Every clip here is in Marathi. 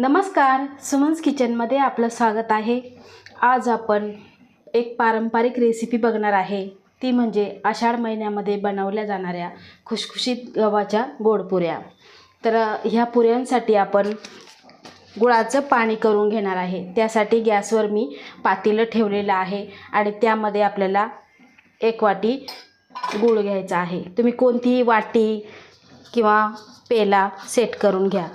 नमस्कार सुमन्स किचनमध्ये आपलं स्वागत आहे. आज आपण एक पारंपरिक रेसिपी बघणार आहे. ती म्हणजे आषाढ महिन्यामध्ये बनवल्या जाणाऱ्या खुशखुशीत गव्हाच्या गोडपुऱ्या तर ह्या पुऱ्यांसाठी आपण गुळाचं पाणी करून घेणार आहे. त्यासाठी गॅसवर मी पातेलं ठेवलेलं आहे आणि त्यामध्ये आपल्याला एक वाटी गूळ घ्यायचा आहे. तुम्ही कोणतीही वाटी किंवा पेला सेट करून घ्या.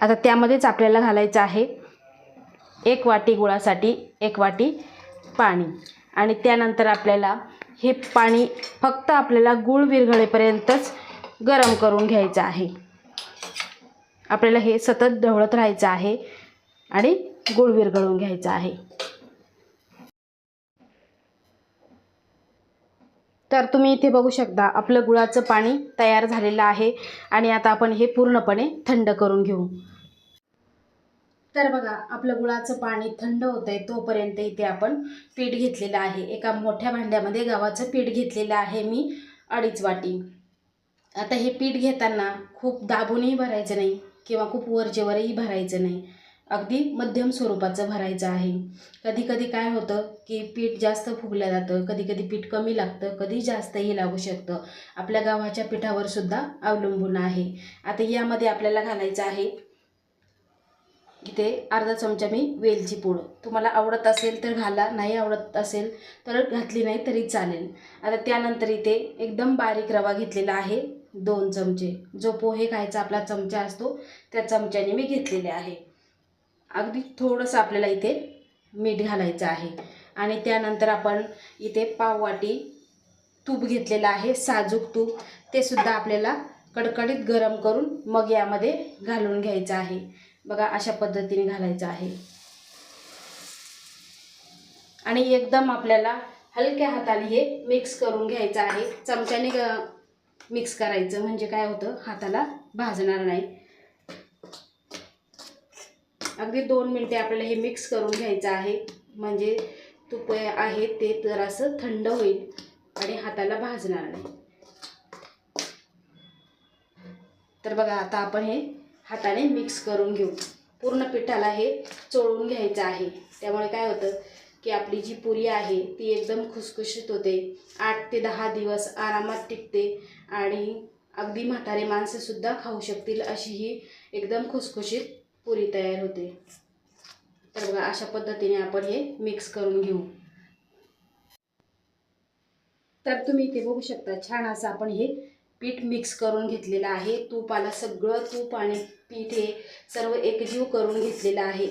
आता त्यामध्येच आपल्याला घालायचं आहे एक वाटी गुळासाठी एक वाटी पाणी. आणि त्यानंतर आपल्याला हे पाणी फक्त आपल्याला गूळ विरघळेपर्यंतच गरम करून घ्यायचं आहे. आपल्याला हे सतत ढवळत राहायचं आहे आणि गूळ विरघळून घ्यायचं आहे. तर तुम्ही इथे बघू शकता आपलं गुळाचं पाणी तयार झालेलं आहे आणि आता आपण हे पूर्णपणे थंड करून घेऊ. तर बघा आपलं गुळाचं पाणी थंड होतं आहे तोपर्यंत इथे आपण पीठ घेतलेलं आहे. एका मोठ्या भांड्यामध्ये गव्हाचं पीठ घेतलेलं आहे मी अडीच वाटी. आता हे पीठ घेताना खूप दाबूनही भरायचं नाही किंवा खूप वरचेवरही भरायचं नाही. अगदी मध्यम स्वरूपाचं भरायचं आहे. कधी कधी काय होतं की पीठ जास्त फुगलं जातं कधी कधी पीठ कमी लागतं कधी जास्तही लागू शकतं. आपल्या गव्हाच्या पिठावर सुद्धा अवलंबून आहे. आता यामध्ये आपल्याला घालायचं आहे इथे अर्धा चमचा मी वेलची पूड. तुम्हाला आवडत असेल तर घाला नाही आवडत असेल तर घातली नाही तरी चालेल. आता त्यानंतर इथे एकदम बारीक रवा घेतलेला आहे दोन चमचे. जो पोहे खायचा आपला चमचा असतो त्या चमच्याने मी घेतलेले आहे. अगदी थोडंसं आपल्याला इथे मीठ घालायचं आहे. आणि त्यानंतर आपण इथे पाववाटी तूप घेतलेलं आहे साजूक तूप. ते सुद्धा आपल्याला कडकडीत गरम करून मग यामध्ये घालून घ्यायचं आहे. बघा अशा पद्धतीने घालायचं आहे. आणि एकदम आपल्याला हलक्या हाताने हे मिक्स करून घ्यायचं आहे. चमच्याने ग मिक्स करायचं. म्हणजे काय होतं? हाताला भाजणार नाही. अगदी दोन मिनटे आपल्याला हे मिक्स करून घ्यायचं आहे. म्हणजे तूप आहे ते जरासं थंड होईल आणि हाताला भाजणार नाही तर बघा आता आपण हे हाताने मिक्स करून घेऊ. पूर्ण पिठाला हे चोळून घ्यायचं आहे. त्यामुळे काय होतं की आपली जी पुरी आहे ती एकदम खुसखुशीत होते. आठ ते दहा दिवस आरामात टिकते आणि अगदी म्हातारे माणसंसुद्धा खाऊ शकतील अशी ही एकदम खुसखुशीत पुरी तयार होते. तर बघा अशा पद्धतीने आपण हे मिक्स करून घेऊ. तर तुम्ही इथे बघू शकता छान असं आपण हे पीठ मिक्स करून घेतलेलं आहे. तुपाला सगळं तूप आणि पीठ हे सर्व एकजीव करून घेतलेलं आहे.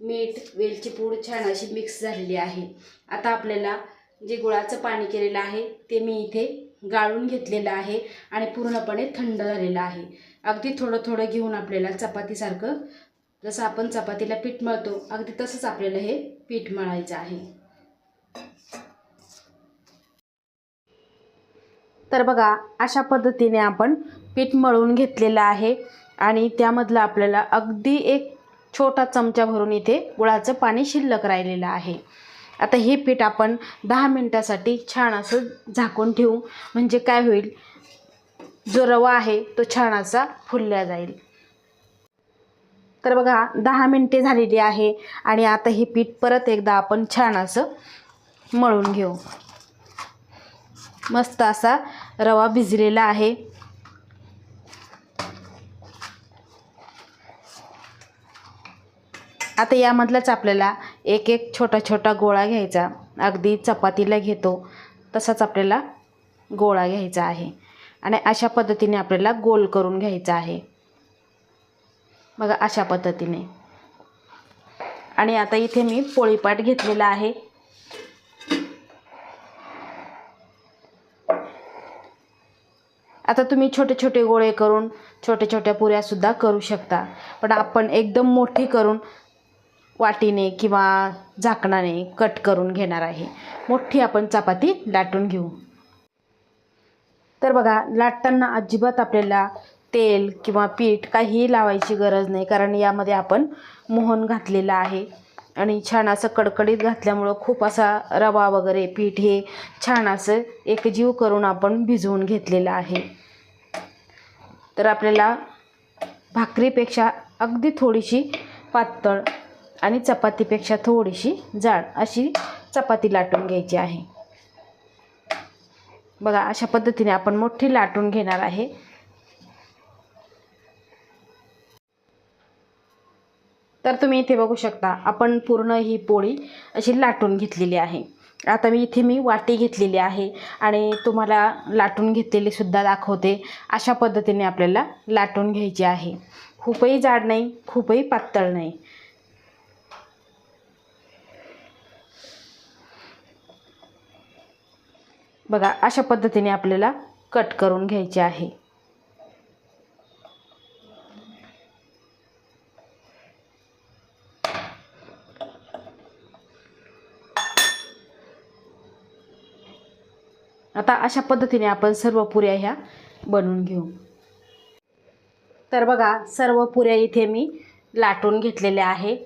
मीठ वेलची पूड छान अशी मिक्स झालेली आहे. आता आपल्याला जे गुळाचं पाणी केलेलं आहे ते मी इथे गाळून घेतलेलं आहे आणि पूर्णपणे थंड झालेलं आहे. अगदी थोडं थोडं घेऊन आपल्याला चपातीसारखं जसं आपण चपातीला पीठ मळतो अगदी तसंच आपल्याला हे पीठ मळायचं आहे. तर बघा अशा पद्धतीने आपण पीठ मळून घेतलेलं आहे आणि त्यामधलं आपल्याला अगदी एक छोटा चमचा भरून इथे गुळाचं पाणी शिल्लक राहिलेलं आहे. आता हे पीठ आपण दहा मिनटासाठी छान असं झाकून ठेवू. म्हणजे काय होईल? जो रवा आहे तो छान असा फुलला जाईल. तर बघा दहा मिनटे झालेली आहे आणि आता हे पीठ परत एकदा आपण छान असं मळून घेऊ. मस्त असा रवा भिजलेला आहे. आता यामधलाच आपल्याला एक एक छोटा छोटा गोळा घ्यायचा. अगदी चपातीला घेतो तसाच आपल्याला गोळा घ्यायचा आहे. आणि अशा पद्धतीने आपल्याला गोल करून घ्यायचा आहे. बघा अशा पद्धतीने. आणि आता इथे मी पोळीपाट घेतलेला आहे. आता तुम्ही छोटे छोटे गोळे करून छोट्या छोट्या पुऱ्यासुद्धा करू शकता. पण आपण एकदम मोठी करून वाटीने किंवा झाकणाने कट करून घेणार आहे. मोठी आपण चपाती लाटून घेऊ. तर बघा लाटताना अजिबात आपल्याला तेल किंवा पीठ काहीही लावायची गरज नाही कारण यामध्ये आपण मोहन घातलेलं आहे. आणि छान असं कडकडीत घातल्यामुळं खूप असा रवा वगैरे पीठ हे छान असं एकजीव करून आपण भिजवून घेतलेलं आहे. तर आपल्याला भाकरीपेक्षा अगदी थोडीशी पातळ आणि चपातीपेक्षा थोडीशी जाड अशी चपाती लाटून घ्यायची आहे. बघा अशा पद्धतीने आपण मोठी लाटून घेणार आहे. तर तुम्ही इथे बघू शकता आपण पूर्ण ही पोळी अशी लाटून घेतलेली आहे. आता मी इथे मी वाटी घेतलेली आहे आणि तुम्हाला लाटून घेतलेली सुद्धा दाखवते. अशा पद्धतीने आपल्याला लाटून घ्यायची आहे. खूपही जाड नाही खूपही पातळ नाही. बघा अशा पद्धतीने आपल्याला कट करून घ्यायचे आहे. आता अशा पद्धतीने आपण सर्व पुऱ्या ह्या बनवून घेऊ. तर बघा सर्व पुऱ्या इथे मी लाटून घेतलेल्या आहे.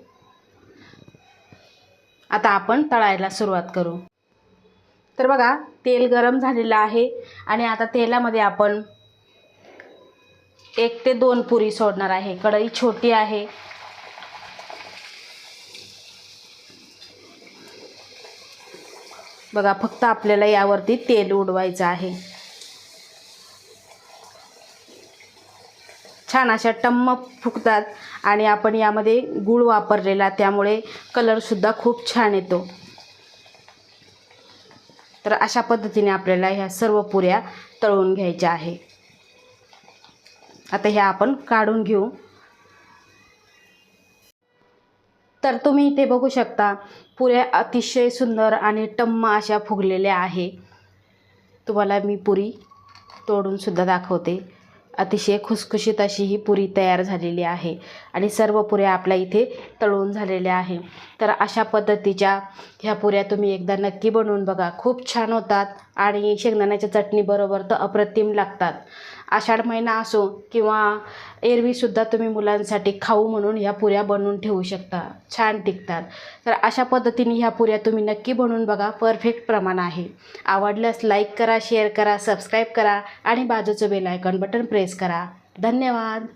आता आपण तळायला सुरुवात करू. तर बघा तेल गरम झालेलं आहे आणि आता तेलामध्ये आपण एक ते दोन पुरी सोडणार आहे. कढई छोटी आहे. बघा फक्त आपल्याला यावरती तेल उडवायचं आहे. छान अशा टम्म फुगतात आणि आपण यामध्ये गूळ वापरलेला त्यामुळे कलरसुद्धा खूप छान येतो. तर अशा पद्धतीने आपल्याला ह्या सर्व पुऱ्या तळून घ्यायच्या आहे. आता ह्या आपण काढून घेऊ. तर तुम्ही इथे बघू शकता पुऱ्या अतिशय सुंदर आणि टम्म अशा फुगलेल्या आहे. तुम्हाला मी पुरी तोडूनसुद्धा दाखवते. अतिशय खुसखुशीत अशी ही पुरी तयार झालेली आहे. आणि सर्व पुऱ्या आपल्या इथे तळून झालेल्या आहे. तर अशा पद्धतीच्या ह्या पुऱ्या तुम्ही एकदा नक्की बनवून बघा. खूप छान होतात आणि शेंगदाण्याच्या चटणीबरोबर तर अप्रतिम लागतात. आषाढ महिना असो किंवा एरवीसुद्धा तुम्ही मुलांसाठी खाऊ म्हणून ह्या पुऱ्या बनवून ठेवू शकता. छान टिकतात. तर अशा पद्धतीने ह्या पुऱ्या तुम्ही नक्की बनवून बघा. परफेक्ट प्रमाण आहे. आवडल्यास लाईक करा शेअर करा सबस्क्राईब करा आणि बाजूचं बेल आयकॉन बटन प्रेस करा. धन्यवाद.